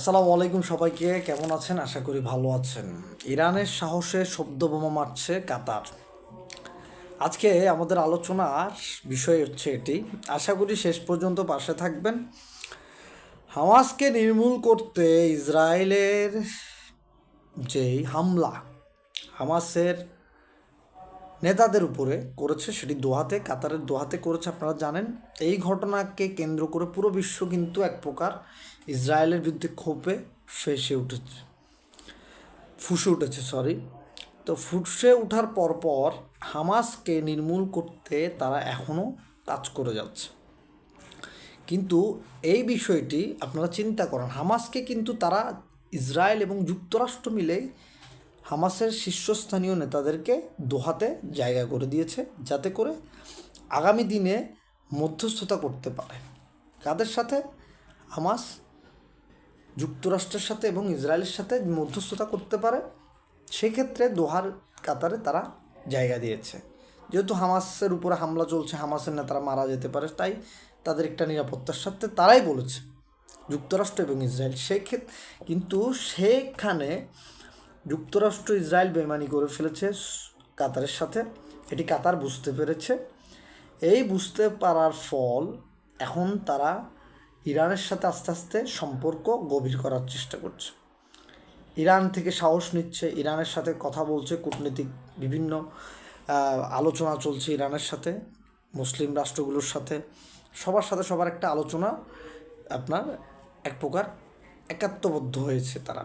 আসসালামু আলাইকুম সবাইকে, কেমন আছেন? আশা করি ভালো আছেন। ইরানের সাহসে শব্দ বোমা মারছে কাতার। আজকে আমাদের আলোচনার বিষয় হচ্ছে এটি। আশা করি শেষ পর্যন্ত পাশে থাকবেন। হামাসকে নির্মূল করতে ইসরায়েলের যেই হামলা, হামাসের নেতাদের উপরে করেছে, সেটি দোহাতে, কাতারের দোহাতে করেছে, আপনারা জানেন। এই ঘটনাকে কেন্দ্র করে পুরো বিশ্ব কিন্তু এক প্রকার ইসরায়েলের বিরুদ্ধে ক্ষোভে ফেসে উঠেছে। ফুসে উঠেছে সরি তো ফুসে ওঠার পরপর হামাসকে নির্মূল করতে তারা এখনও কাজ করে যাচ্ছে। কিন্তু এই বিষয়টি আপনারা চিন্তা করেন, হামাসকে কিন্তু তারা ইসরায়েল এবং যুক্তরাষ্ট্র মিলে হামাসের শীর্ষস্থানীয় নেতাদেরকে দোহাতে জায়গা করে দিয়েছে যাতে করে আগামী দিনে মধ্যস্থতা করতে পারে। কাদের সাথে? হামাস যুক্তরাষ্ট্রের সাথে এবং ইসরায়েলের সাথে মধ্যস্থতা করতে পারে, সেক্ষেত্রে দোহার কাতারে তারা জায়গা দিয়েছে। যেহেতু হামাসের উপরে হামলা চলছে, হামাসের নেতারা মারা যেতে পারে, তাই তাদের একটা নিরাপত্তার সাথে তারাই বলেছে যুক্তরাষ্ট্র এবং ইসরায়েল। সেই ক্ষেত্রে কিন্তু সেখানে যুক্তরাষ্ট্র ইসরায়েল বেমানি করে ফেলেছে কাতারের সাথে। এটি কাতার বুঝতে পেরেছে। এই বুঝতে পারার ফল এখন তারা ইরানের সাথে আস্তে আস্তে সম্পর্ক গভীর করার চেষ্টা করছে। ইরান থেকে সাহস নিচ্ছে, ইরানের সাথে কথা বলছে, কূটনীতিক বিভিন্ন আলোচনা চলছে ইরানের সাথে, মুসলিম রাষ্ট্রগুলোর সাথে। সবার সাথে সবার একটা আলোচনা আপনার এক প্রকার একাত্মবদ্ধ হয়েছে তারা।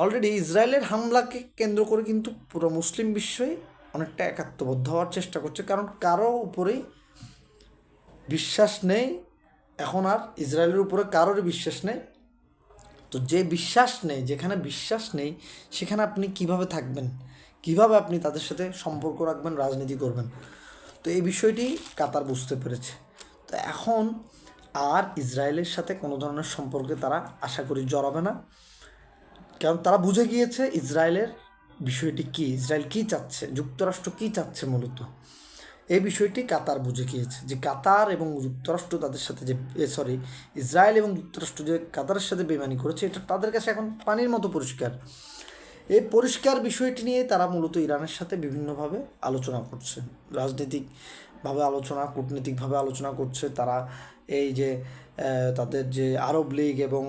অলরেডি ইসরায়েলের হামলাকে কেন্দ্র করে কিন্তু পুরো মুসলিম বিশ্বই অনেকটা একাত্মবদ্ধ হওয়ার চেষ্টা করছে। কারণ কারও উপরেই বিশ্বাস নেই, এখন আর ইসরায়েলের উপরে কারোরই বিশ্বাস নেই। তো যে বিশ্বাস নেই, যেখানে বিশ্বাস নেই, সেখানে আপনি কীভাবে থাকবেন? কীভাবে আপনি তাদের সাথে সম্পর্ক রাখবেন, রাজনীতি করবেন? তো এই বিষয়টি কাতার বুঝতে পেরেছে। তো এখন আর ইসরায়েলের সাথে কোনো ধরনের সম্পর্কে তারা আশা করি জড়াবে না। কারণ তারা বুঝে গিয়েছে ইসরায়েলের বিষয়টি কি, ইসরায়েল কি চাচ্ছে, যুক্তরাষ্ট্র কি চাচ্ছে মূলত। এই বিষয়টি কাতার বুঝে গিয়েছে যে কাতার এবং যুক্তরাষ্ট্র তাদের সাথে যে সরি ইসরায়েল এবং যুক্তরাষ্ট্র যে কাতারের সাথে বেমানি করেছে, এটা তাদের কাছে এখন পানির মতো পরিষ্কার। এই পরিষ্কার বিষয়টি নিয়ে তারা মূলত ইরানের সাথে বিভিন্নভাবে আলোচনা করছে। রাজনৈতিকভাবে আলোচনা, কূটনীতিকভাবে আলোচনা করছে তারা। এই যে তাদের যে আরব লীগ এবং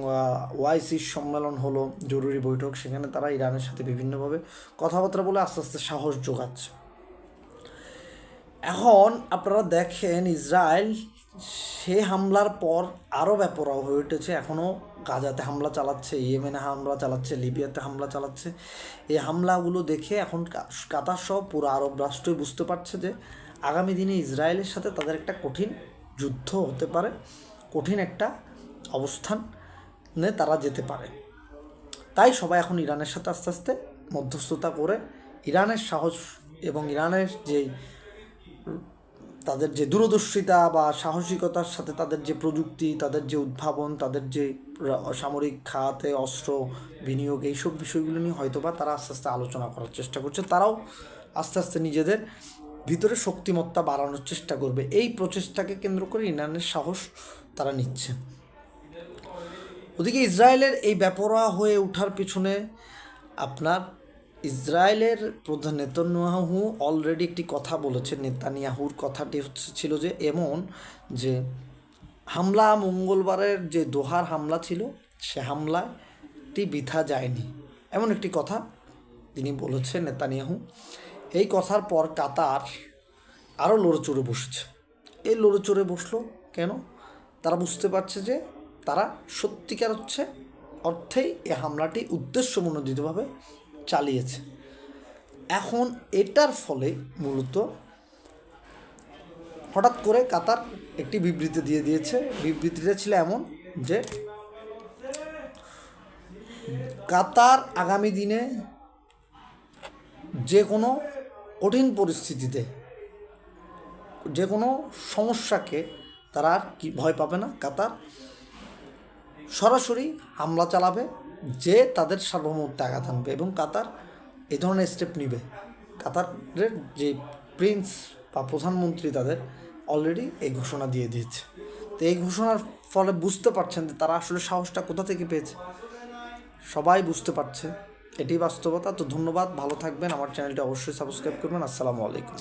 ওয়াইসির সম্মেলন হলো, জরুরি বৈঠক, সেখানে তারা ইরানের সাথে বিভিন্নভাবে কথাবার্তা বলে আস্তে আস্তে সাহস যোগাচ্ছে। এখন আপনারা দেখেন ইসরায়েল, সে হামলার পর আরও ব্যাপরা হয়ে উঠেছে। এখনও গাজাতে হামলা চালাচ্ছে, ইয়েমেনে হামলা চালাচ্ছে, লিবিয়াতে হামলা চালাচ্ছে। এই হামলাগুলো দেখে এখন কাতার সহ পুরো আরব রাষ্ট্রই বুঝতে পারছে যে আগামী দিনে ইসরায়েলের সাথে তাদের একটা কঠিন যুদ্ধ হতে পারে, কঠিন একটা অবস্থানে তারা যেতে পারে। তাই সবাই এখন ইরানের সাথে আস্তে আস্তে মধ্যস্থতা করে ইরানের সাহস এবং ইরানের যে তাদের যে দূরদর্শিতা বা সাহসিকতার সাথে তাদের যে প্রযুক্তি, তাদের যে উদ্ভাবন, তাদের যে সামরিক খাতে অস্ত্র, বিনিয়োগ এইসব বিষয়গুলো নিয়ে হয়তোবা তারা আস্তে আস্তে আলোচনা করার চেষ্টা করছে। তারাও আস্তে আস্তে নিজেদের ভিতরে শক্তিমত্তা বাড়ানোর চেষ্টা করবে। এই প্রচেষ্টাকে কেন্দ্র করে ইরানের সাহস তারা নিচ্ছে। ওদিকে ইসরায়েলের এই ব্যাপরা হয়ে ওঠার পিছনে আপনার ইসরায়েলের প্রধান নেতানিয়াহু অলরেডি একটি কথা বলেছে নেতানিয়াহুর কথাটি হচ্ছে ছিল যে, এমন যে, হামলা মঙ্গলবারের যে দোহার হামলা ছিল, সে হামলাটি বৃথা যায়নি। এমন একটি কথা তিনি বলেছেন নেতানিয়াহু। এই কথার পর কাতার আরও লড়ে বসেছে। এই লড়ে বসল কেন? তারা বুঝতে পারছে যে তারা সত্যিকার হচ্ছে, অর্থেই এই হামলাটি উদ্দেশ্যমনোদিতভাবে চালিয়েছে। এখন এটার ফলে মূলত হঠাৎ করে কাতার একটি বিবৃতি দিয়ে দিয়েছে। বিবৃতিটা ছিল এমন যে কাতার আগামী দিনে যে কোনো কঠিন পরিস্থিতিতে যে কোনো সমস্যাকে তারা আর কি ভয় পাবে না। কাতার সরাসরি হামলা চালাবে, যে তাদের সার্বভৌমত্বে আঘাত আনবে এবং কাতার এ ধরনের স্টেপ নিবে। কাতারের যে প্রিন্স বা প্রধানমন্ত্রী তাদের অলরেডি এই ঘোষণা দিয়ে দিয়েছে। তো এই ঘোষণার ফলে বুঝতে পারছেন যে তারা আসলে সাহসটা কোথা থেকে পেয়েছে? সবাই বুঝতে পারছে। এটি বাস্তবতা। তো ধন্যবাদ ভালো থাকবেন। আমার চ্যানেলটি অবশ্যই সাবস্ক্রাইব করবেন। আসসালামু আলাইকুম।